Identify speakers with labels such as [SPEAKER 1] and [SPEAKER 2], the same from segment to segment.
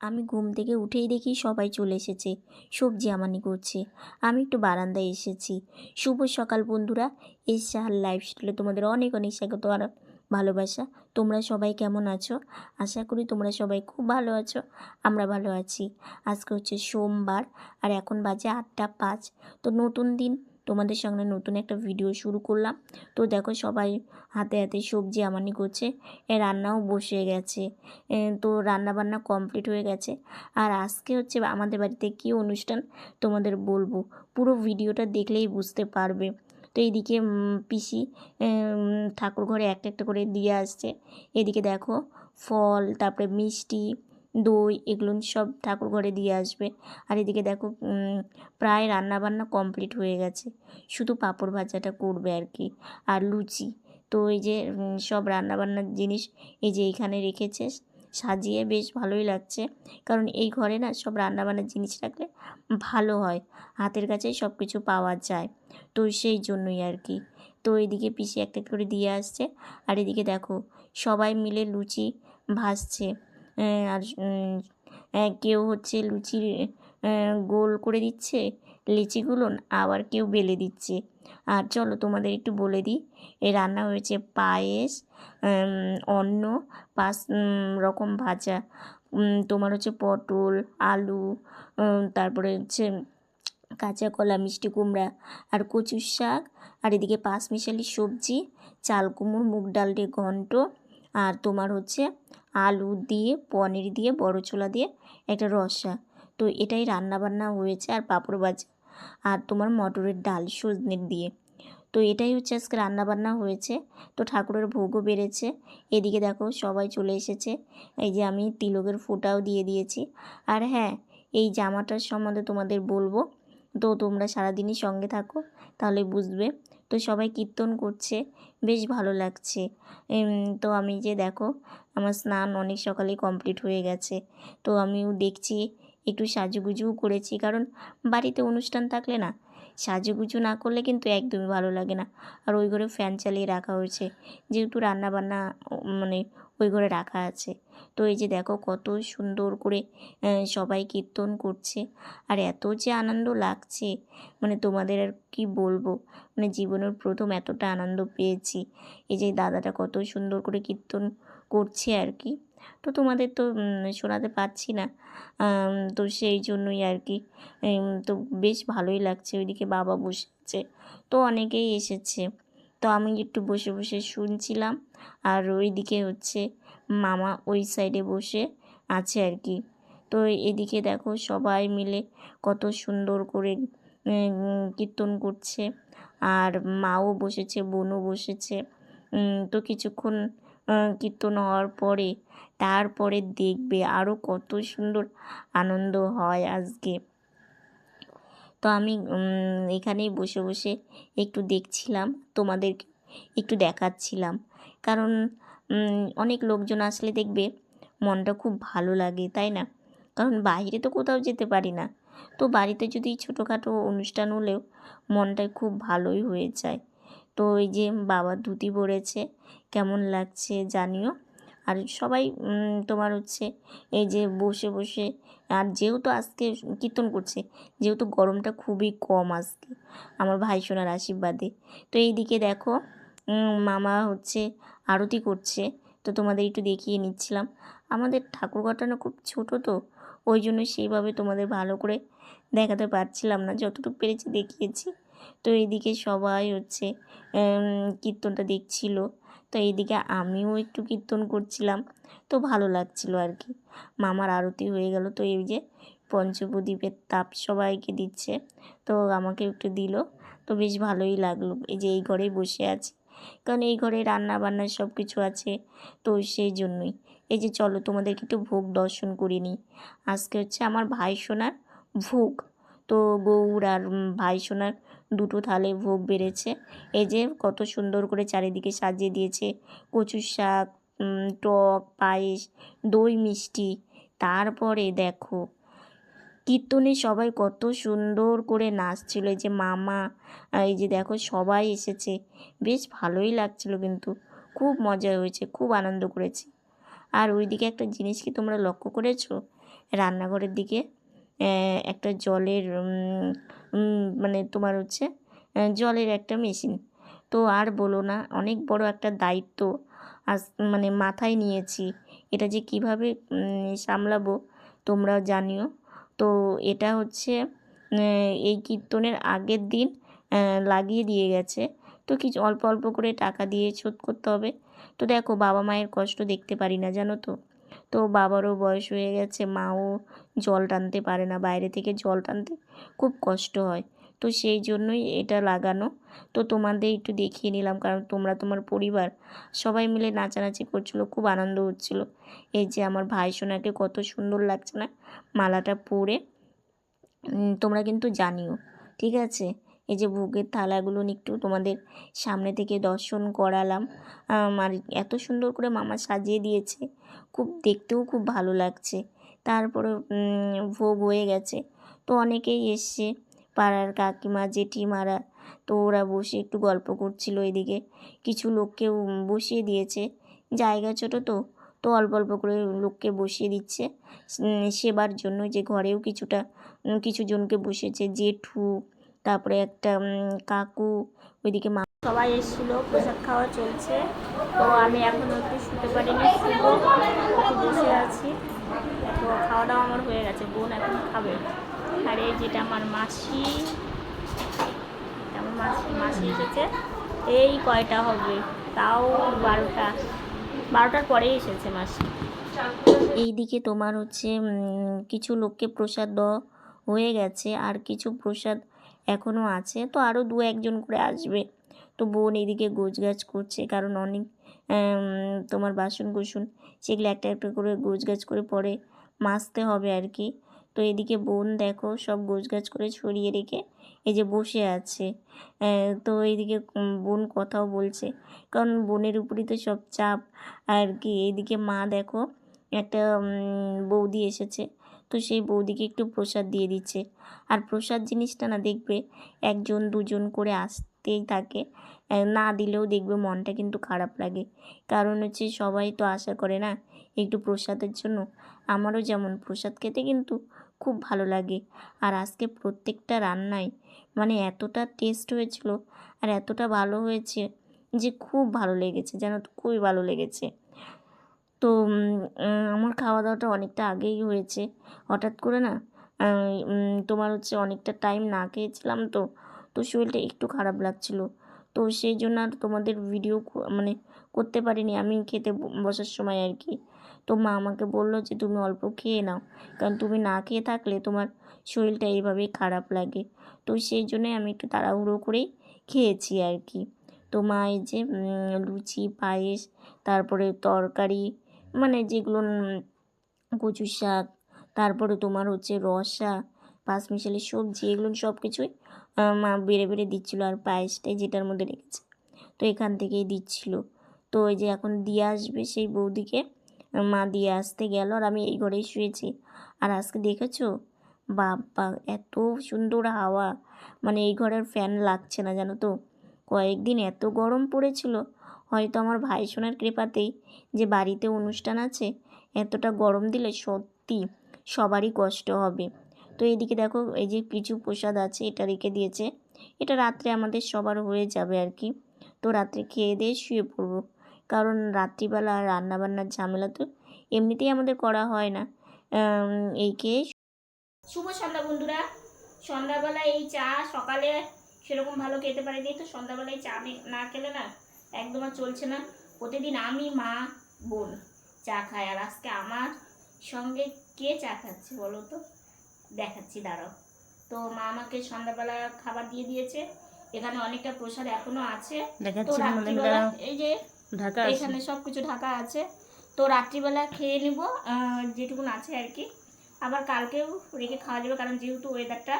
[SPEAKER 1] আমি ঘুম থেকে উঠেই দেখি সবাই চলে এসেছে। সবজি আমানি করছে। আমি একটু বারান্দায় এসেছি। শুভ সকাল বন্ধুরা। এসছে আর লাইফস্টাইলে তোমাদের অনেক অনেক স্বাগত আর ভালোবাসা। তোমরা সবাই কেমন আছো? আশা করি তোমরা সবাই খুব ভালো আছো। আমরা ভালো আছি। আজকে হচ্ছে সোমবার আর এখন বাজে আটটা পাঁচ। তো নতুন দিন তোমাদের সঙ্গে নতুন একটা ভিডিও শুরু করলাম। তো দেখো সবাই হাতে হাতে সবজি আমানি করছে, এ রান্নাও বসে গেছে। তো রান্না বান্না কমপ্লিট হয়ে গেছে। আর আজকে হচ্ছে আমাদের বাড়িতে কী অনুষ্ঠান তোমাদের বলব? পুরো ভিডিওটা দেখলেই বুঝতে পারবে। তো এইদিকে পিসি ঠাকুর ঘরে একটা একটা করে দিয়ে আসছে। এদিকে দেখো ফল, তারপরে মিষ্টি দই এগুলো সব ঠাকুর ঘরে দিয়ে আসবে। আর এদিকে দেখো প্রায় রান্না বান্না কমপ্লিট হয়ে গেছে। শুধু পাঁপড় ভাজাটা করবে আর কি। আর লুচি। তো এই যে সব রান্নাবান্নার জিনিস এই যে এইখানে রেখেছে সাজিয়ে বেশ ভালোই লাগছে। কারণ এই ঘরে না সব রান্নাবান্নার জিনিস রাখলে ভালো হয়। হাতের কাছেই সব কিছু পাওয়া যায়। তো সেই জন্যই আর কি। তো এদিকে পিসি একটা করে দিয়ে আসছে। আর এদিকে দেখো সবাই মিলে লুচি আহ, আর কেউ হচ্ছে লুচি গোল করে দিচ্ছে, লিচিগুলো আবার কেউ বেলে দিচ্ছে। আর চলো তোমাদের একটু বলে দিই, এ রান্না হয়েছে পায়েস অন্ন পাঁচ রকম ভাজা। তোমার হচ্ছে পটল, আলু তারপরে হচ্ছে কাঁচা কলা, মিষ্টি কুমড়া আর কচুর শাক। আর এদিকে পাঁচমিশালি সবজি, চাল কুমড়ো, মুগ ডাল দিয়ে ঘন্ট আর তোমার হচ্ছে আলু দিয়ে, পনির দিয়ে, বড় ছোলা দিয়ে একটা রসা। তো এটাই রান্নাবান্না হয়েছে আর পাঁপড় ভাজা আর তোমার মটরের ডাল সজনের দিয়ে। তো এটাই হচ্ছে আজকে রান্নাবান্না হয়েছে। তো ঠাকুরের ভোগও বেড়েছে। এদিকে দেখো সবাই চলে এসেছে। এই যে আমি তিলকের ফোঁটাও দিয়ে দিয়েছি। আর হ্যাঁ এই জামাটার সম্বন্ধে তোমাদের বলব। তো তোমরা সারাদিনই সঙ্গে থাকো, তাহলে বুঝবে। তো সবাই কীর্তন করছে, বেশ ভালো লাগছে। তো আমি যে দেখো, আমার স্নান অনেক সকালেই কমপ্লিট হয়ে গেছে। তো আমিও দেখছি, একটু সাজুগুজুও করেছি, কারণ বাড়িতে অনুষ্ঠান থাকলে না, সাজুগুজু না করলে কিন্তু একদমই ভালো লাগে না। আর ওই ঘরে ফ্যান চালিয়ে রাখা হয়েছে, যেহেতু রান্না বান্না মানে ওই ঘরে রাখা আছে। তো এই যে দেখো কত সুন্দর করে সবাই কীর্তন করছে। আর এত যে আনন্দ লাগছে মানে তোমাদের আর কি বলব? মানে জীবনের প্রথম এতটা আনন্দ পেয়েছি। এই যে দাদাটা কত সুন্দর করে কীর্তন করছে আর কি। তো তোমাদের তো শোনাতে পারছি না। তো সেই জন্যই আর কি। তো বেশ ভালোই লাগছে, ওইদিকে বাবা বসেছে। তো অনেকেই এসেছে। তো আমি একটু বসে বসে শুনছিলাম। আর ওইদিকে হচ্ছে মামা ওই সাইডে বসে আছে আর কি। তো এদিকে দেখো সবাই মিলে কত সুন্দর করে কীর্তন করছে। আর মাও বসেছে, বোনও বসেছে। তো কিছুক্ষণ কীর্তন হওয়ার পরে তারপরে দেখবে আরও কত সুন্দর আনন্দ হয় আজকে। তো আমি এখানেই বসে বসে একটু দেখছিলাম, তোমাদেরকে একটু দেখাচ্ছিলাম। কারণ অনেক লোকজন আসলে দেখবে মনটা খুব ভালো লাগে, তাই না? কারণ বাইরে তো কোথাও যেতে পারি না। তো বাড়িতে যদি ছোটোখাটো অনুষ্ঠান হলেও মনটা খুব ভালোই হয়ে যায়। তো এই যে বাবা ধুতি পরেছে, কেমন লাগছে জানিও। আর সবাই তোমার হচ্ছে এই যে বসে বসে, আর যেহেতু আজকে কীর্তন করছে, যেহেতু গরমটা খুবই কম আজকে, আমার ভাই সোনার আশীর্বাদে। তো এইদিকে দেখো মামা হচ্ছে আরতি করছে। তো তোমাদের একটু দেখিয়ে নিচ্ছিলাম। আমাদের ঠাকুর না খুব ছোটো তো, ওই জন্য সেইভাবে তোমাদের ভালো করে দেখাতে পারছিলাম না। যতটুকু পেরেছি দেখিয়েছি। তো এইদিকে সবাই হচ্ছে কীর্তনটা দেখছিল। তো এইদিকে আমিও একটু কীর্তন করছিলাম। তো ভালো লাগছিল আর কি। মামার আরতি হয়ে গেল তো এই যে পঞ্চপ্রদীপের তাপ সবাইকে দিচ্ছে। তো আমাকে একটু দিল। তো বেশ ভালোই লাগল। এই যে এই ঘরেই বসে আছি। কারণ এই ঘরে রান্না বান্না সব কিছু আছে, তো সেই জন্যই। এই যে চলো, তোমাদেরকে একটু ভোগ দর্শন করে নিই। আজকে হচ্ছে আমার ভাই সোনার ভোগ। তো গৌর আর ভাই সোনার দুটো থালে ভোগ বেড়েছে। এই যে কত সুন্দর করে চারিদিকে সাজিয়ে দিয়েছে। কচুর শাক টক, পায়েস, দই মিষ্টি। তারপরে দেখো কীর্তনে সবাই কত সুন্দর করে নাচছিল। এই যে মামা এই যে দেখো সবাই এসেছে। বেশ ভালোই লাগছিল কিন্তু। খুব মজা হয়েছে, খুব আনন্দ করেছি। আর ওইদিকে একটা জিনিস কি তোমরা লক্ষ্য করেছ? রান্নাঘরের দিকে একটা জলের মানে তোমার হচ্ছে জলের একটা মেশিন। তো আর বলো না, অনেক বড় একটা দায়িত্ব আজ মানে মাথায় নিয়েছি। এটা যে কীভাবে সামলাবো তোমরাও জানিও। তো এটা হচ্ছে এই কীর্তনের আগের দিন লাগিয়ে দিয়ে গেছে। তো কিছু অল্প অল্প করে টাকা দিয়ে শোধ করতে হবে। তো দেখো, বাবা মায়ের কষ্ট দেখতে পারি না, জানো তো? তো বাবারও বয়স হয়ে গেছে, মাও জল টানতে পারে না, বাইরে থেকে জল টানতে খুব কষ্ট হয়। তো সেই জন্যই এটা লাগানো। তো তোমাদের একটু দেখিয়ে নিলাম, কারণ তোমরা তোমার পরিবার সবাই মিলে নাচানাচি করছিল, খুব আনন্দ হচ্ছিল। এই যে আমার ভাই সোনাকে কত সুন্দর লাগছে না, মালাটা পরে। তোমরা কিন্তু জানিও, ঠিক আছে? এই যে ভোগের থালাগুলো একটু তোমাদের সামনে থেকে দর্শন করালাম। আর এত সুন্দর করে মামা সাজিয়ে দিয়েছে, খুব দেখতেও খুব ভালো লাগছে। তারপরে ভোগ হয়ে গেছে। তো অনেকেই এসছে পাড়ার কাকিমা, জেঠিমারা তো ওরা বসে একটু গল্প করছিল এদিকে। কিছু লোককেও বসিয়ে দিয়েছে। জায়গা ছোট তো তো অল্প অল্প করে লোককে বসিয়ে দিচ্ছে। সেবার জন্য যে ঘরেও কিছুটা কিছু জনকে বসেছে। জেঠু, তারপরে একটা কাকু, ওইদিকে মা সবাই এসেছিল পোশাক খাওয়া চলছে। তো আমি এখন একটু শুতে পারিনি একটু বসে আছি। তো খাওয়া দাওয়া আমার হয়ে গেছে, বোন এখন খাবে। আর এই যেটা আমার মাসি আমার মাসি মাসি এসেছে। এই কয়টা হবে? তাও বারোটা। বারোটার পরেই এসেছে মাসি। এইদিকে তোমার হচ্ছে কিছু লোককে প্রসাদ দেওয়া হয়ে গেছে, আর কিছু প্রসাদ এখনও আছে। তো আরও দু একজন করে আসবে। তো বোন এদিকে গোছগাছ করছে, কারণ অনেক তোমার বাসন কুসুন সেগুলো একটা একটা করে গোছগাছ করে পরে মাজতে হবে আর কি। তো এদিকে বোন দেখো সব গোছগাছ করে ছড়িয়ে রেখে এই যে বসে আছে। তো এইদিকে বোন কথাও বলছে। কারণ বোনের উপরই তো সব চাপ। আর কি এইদিকে মা দেখো একটা বৌদি এসেছে। তো সেই বৌদিকে একটু প্রসাদ দিয়ে দিচ্ছে। আর প্রসাদ জিনিসটা না দেখবে একজন দুজন করে আসতেই থাকে। না দিলেও দেখবে মনটা কিন্তু খারাপ লাগে। কারণ হচ্ছে সবাই তো আশা করে না একটু প্রসাদের জন্য। আমারও যেমন প্রসাদ খেতে কিন্তু খুব ভালো লাগে। আর আজকে প্রত্যেকটা রান্নায় মানে এতটা টেস্ট হয়েছিল আর এতটা ভালো হয়েছে যে খুব ভালো লেগেছে, যেন খুবই ভালো লেগেছে। তো আমার খাওয়া দাওয়াটা অনেকটা আগেই হয়েছে। হঠাৎ করে না তোমার হচ্ছে অনেকটা টাইম না খেয়েছিলাম তো তো শরীরটা একটু খারাপ লাগছিল। তো সেই জন্য আর তোমাদের ভিডিও মানে করতে পারিনি, আমি খেতে বসার সময় আর কি। তো মা আমাকে বলল যে, তুমি অল্প খেয়ে নাও, কারণ তুমি না খেয়ে থাকলে তোমার শরীরটা এইভাবেই খারাপ লাগে। তো সেই জন্যই আমি একটু তাড়াহুড়ো করেই খেয়েছি আর কি। তো মা এই যে লুচি, পায়েস, তারপরে তরকারি মানে যেগুলো কচু শাক, তারপরে তোমার হচ্ছে রসা পাঁচমিশালি সবজি, এগুলো সব কিছুই মা বেড়ে বেড়ে দিচ্ছিল আর পায়েসটাই যেটার মধ্যে রেখেছে। তো এখান থেকেই দিচ্ছিল। তো ওই যে এখন দিয়ে আসবে সেই বৌদিকে মা দিয়ে আসতে গেল আর আমি এই ঘরেই শুয়েছি। আর আজকে দেখেছ? বাবা, এত সুন্দর হাওয়া। মানে এই ঘরের ফ্যান লাগছে না, জানো তো? কয়েকদিন এত গরম পড়েছিল। হয়তো আমার ভাই সোনার কৃপাতেই যে বাড়িতে অনুষ্ঠান আছে, এতটা গরম দিলে সত্যি সবারই কষ্ট হবে। তো এদিকে দেখো, এই যে কিছু প্রসাদ আছে, এটা রেখে দিয়েছে। এটা রাত্রে আমাদের সবার হয়ে যাবে আর কি। তো রাত্রে খেয়ে দিয়ে শুয়ে পড়ব। কারণ রাত্রিবেলা রান্নাবান্নার ঝামেলা তো এমনিতেই আমাদের করা হয় না। এই খেয়ে শুভ সন্ধ্যা বন্ধুরা। সন্ধ্যাবেলা এই চা সকালে সেরকম ভালো খেতে পারিনি। তো সন্ধ্যাবেলায় চা নে- খেলে না একদম আর চলছে না। প্রতিদিন আমি, মা, বোন চা খাই। আর আজকে আমার সঙ্গে কে চা খাচ্ছে বলো তো? দেখাচ্ছি দাঁড়াও। তো মা আমাকে সন্ধ্যাবেলা খাবার দিয়ে দিয়েছে। এখানে অনেকটা প্রসাদ এখনও আছে। তো রাত্রিবেলা এই যে
[SPEAKER 2] ঢাকা
[SPEAKER 1] এখানে সব কিছু ঢাকা আছে। তো রাত্রিবেলা খেয়ে নিব যেটুকুন আছে আর কি। আবার কালকেও রেখে খাওয়া যাবে কারণ যেহেতু ওয়েদারটা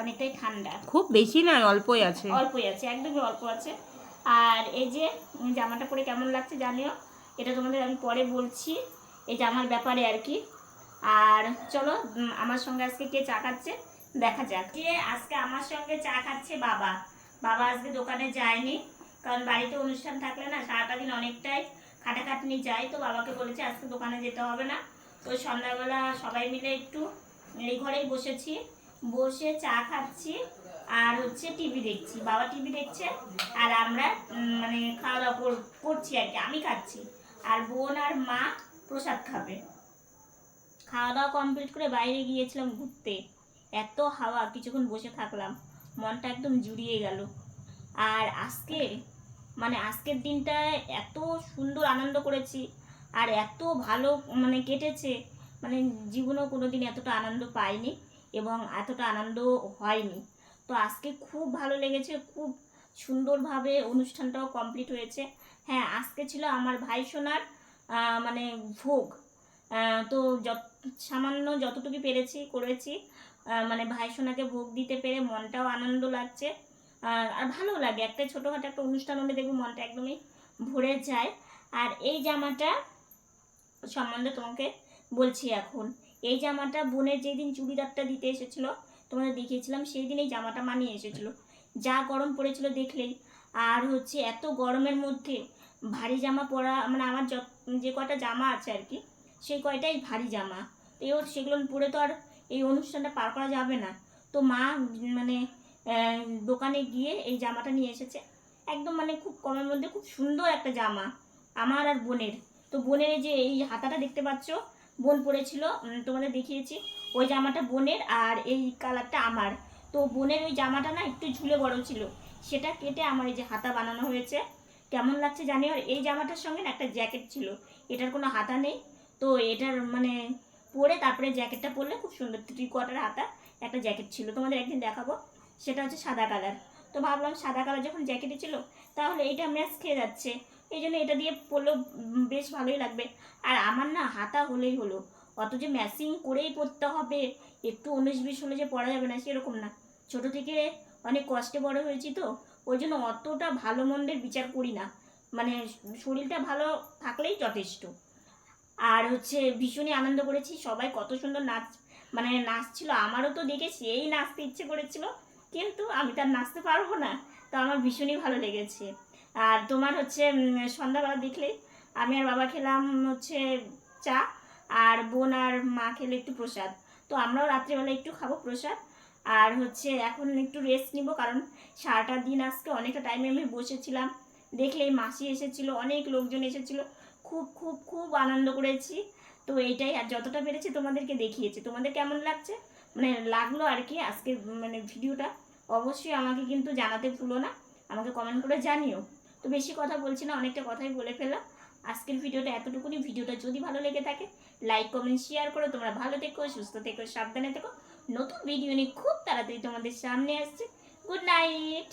[SPEAKER 1] অনেকটাই ঠান্ডা।
[SPEAKER 2] খুব বেশি না অল্পই আছে।
[SPEAKER 1] অল্পই আছে একদমই অল্প আছে। আর এই যে জামাটা পরে কেমন লাগছে জানিও। এটা তোমাদের আমি পরে বলছি। এই জামার ব্যাপারে আর কি। আর চলো আমার সঙ্গে আজকে কে চা খাচ্ছে? দেখা যাক। যে আজকে আমার সঙ্গে চা খাচ্ছে বাবা। বাবা আজকে দোকানে যায়নি, কারণ বাড়িতে অনুষ্ঠান থাকলে না সারাটা দিন অনেকটাই খাটাখাটনি যায়। তো বাবাকে বলেছে আজকে দোকানে যেতে হবে না। তো সন্ধ্যাবেলা সবাই মিলে একটু এই ঘরেই বসেছি। বসে চা খাচ্ছি আর হচ্ছে টিভি দেখছি। বাবা টিভি দেখছে আর আমরা মানে খাওয়া দাওয়া করছি আর কি। আমি খাচ্ছি। আর বোন আর মা প্রসাদ খাবে। খাওয়া দাওয়া কমপ্লিট করে বাইরে গিয়েছিলাম ঘুরতে। এত হাওয়া, কিছুক্ষণ বসে থাকলাম। মনটা একদম জুড়িয়ে গেল। আর আজকে মানে আজকের দিনটা এত সুন্দর আনন্দ করেছি, আর এত ভালো মানে কেটেছে মানে জীবনেও কোনো দিন এতটা আনন্দ পাইনি এবং এতটা আনন্দ হয়নি। তো আজকে খুব ভালো লেগেছে, খুব সুন্দরভাবে অনুষ্ঠানটাও কমপ্লিট হয়েছে। হ্যাঁ আজকে ছিল আমার ভাই সোনার মানে ভোগ। তো যত সামান্য যতটুকু পেরেছি, করেছি। মানে ভাই সোনাকে ভোগ দিতে পেরে মনটাও আনন্দ লাগছে। আর ভালো লাগে। একটা ছোটোখাটো একটা অনুষ্ঠান হলে দেখব মনটা একদমই ভরে যায়। আর এই জামাটা সম্বন্ধে তোমাকে বলছি এখন। এই জামাটা বোনের যেদিন চুড়িদারটা দিতে এসেছিল, তোমাদের দেখিয়েছিলাম সেই দিন এই জামাটা মানিয়ে এসেছিল। যা গরম পড়েছিল দেখলেই। আর হচ্ছে এত গরমের মধ্যে ভারী জামা পরা মানে আমার যে কটা জামা আছে আর কি সেই কয়টাই ভারী জামা। তো এও সেগুলো পরে তো আর এই অনুষ্ঠানটা পার করা যাবে না। তো মা মানে দোকানে গিয়ে এই জামাটা নিয়ে এসেছে। একদম মানে খুব কমের মধ্যে খুব সুন্দর একটা জামা, আমার আর বোনের। তো বোনের যে এই হাতাটা দেখতে পাচ্ছ, বোন পরেছিল তোমাদের দেখিয়েছি। ওই জামাটা বোনের আর এই কালারটা আমার। তো বোনের ওই জামাটা না একটু ঝুলে বড় ছিল। সেটা কেটে আমার এই যে হাতা বানানো হয়েছে। কেমন লাগছে জানি আর এই জামাটার সঙ্গে একটা জ্যাকেট ছিল। এটার কোনো হাতা নেই। তো এটার মানে পরে তারপরে জ্যাকেটটা পরলে খুব সুন্দর থ্রি কোয়ার্টার হাতা, একটা জ্যাকেট ছিল। তোমাদের একদিন দেখাবো। সেটা হচ্ছে সাদা কালার। তো ভাবলাম সাদা কালার যখন জ্যাকেটে ছিল, তাহলে এটা ম্যাচ খেয়ে যাচ্ছে। এই জন্য এটা দিয়ে পরলেও বেশ ভালোই লাগবে। আর আমার না হাতা হলেই হলো। অত যে ম্যাচিং করেই পরতে হবে, একটু উনিশ বিশ হলে যে পড়া যাবে না, সেরকম না। ছোট থেকে অনেক কষ্টে বড় হয়েছি তো, ওই জন্য অতটা ভালো মন্দের বিচার করি না। মানে শরীরটা ভালো থাকলেই যথেষ্ট। আর হচ্ছে ভীষণই আনন্দ করেছি। সবাই কত সুন্দর নাচ মানে নাচছিল। আমারও তো দেখে সেই নাচতে ইচ্ছে করেছিল, কিন্তু আমি তার নাচতে পারব না। তো আমার ভীষণই ভালো লেগেছে। আর তোমার হচ্ছে সন্ধ্যাবেলা দেখলে আমি আর বাবা খেলাম হচ্ছে চা, আর বোন আর মা খেলে একটু প্রসাদ। তো আমরাও রাত্রিবেলা একটু খাব প্রসাদ। আর হচ্ছে এখন একটু রেস্ট নিব, কারণ সারাটা দিন আজকে অনেকটা টাইমে আমি বসেছিলাম। দেখলেই মাসি এসেছিল, অনেক লোকজন এসেছিল। খুব খুব খুব আনন্দ করেছি। তো এইটাই আর যতটা পেরেছি তোমাদেরকে দেখিয়েছি। তোমাদের কেমন লাগছে? মানে লাগল আর কি আজকে মানে ভিডিওটা। অবশ্যই আমাকে কিন্তু জানাতে ভুলো না। আমাকে কমেন্ট করে জানিও। তো বেশি কথা বলছি না, অনেকটা কথাই বলে ফেললাম। আজকের ভিডিওটা এতটুকুনি। ভিডিওটা যদি ভালো লেগে থাকে লাইক কমেন্ট শেয়ার করো। তোমরা ভালো থেকো, সুস্থ থেকো, সাবধানে থেকো। নতুন ভিডিও নিয়ে খুব তাড়াতাড়ি তোমাদের সামনে আসছে। Good night